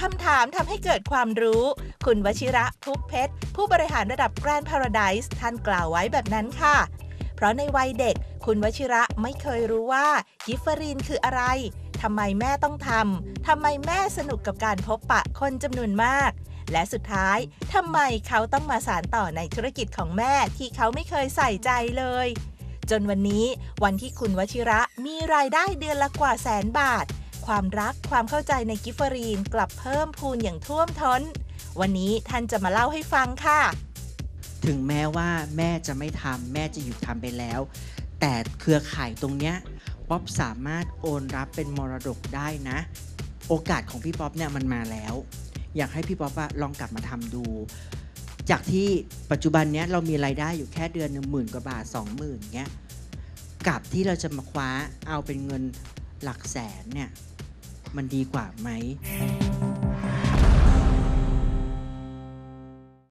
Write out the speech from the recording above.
คำถามทำให้เกิดความรู้ คุณวชิระพุกเพชร ผู้บริหารระดับแกรนด์พาราไดส์ท่านกล่าวไว้แบบนั้นค่ะ เพราะในวัยเด็ก คุณวชิระไม่เคยรู้ว่ากิฟเฟอรีนคืออะไรทำไมแม่ต้องทำทำไมแม่สนุกกับการพบปะคนจำนวนมาก และสุดท้ายทำไมเขาต้องมาสานต่อในธุรกิจของแม่ที่เขาไม่เคยใส่ใจเลย จนวันนี้วันที่คุณวชิระมีรายได้เดือนละกว่าแสนบาท ความรักความเข้าใจในกิฟเฟอรีนกลับเพิ่มพูนอย่างท่วมท้น วันนี้ท่านจะมาเล่าให้ฟังค่ะ ถึงแม้ว่าแม่จะไม่ทำแม่จะหยุดทำไปแล้ว แต่เครือข่ายตรงเนี้ยป๊อปสามารถโอนรับเป็นมรดกได้นะ โอกาสของพี่ป๊อปเนี่ยมันมาแล้ว อยากให้พี่ป๊อปลองกลับมาทำดู จากที่ปัจจุบันเนี้ยเรามีรายได้อยู่แค่เดือนหนึ่งหมื่นกว่าบาทสองหมื่นเงี้ยกับที่เราจะมาคว้าเอาเป็นเงินหลักแสนเนี่ย มันดีกว่าไหม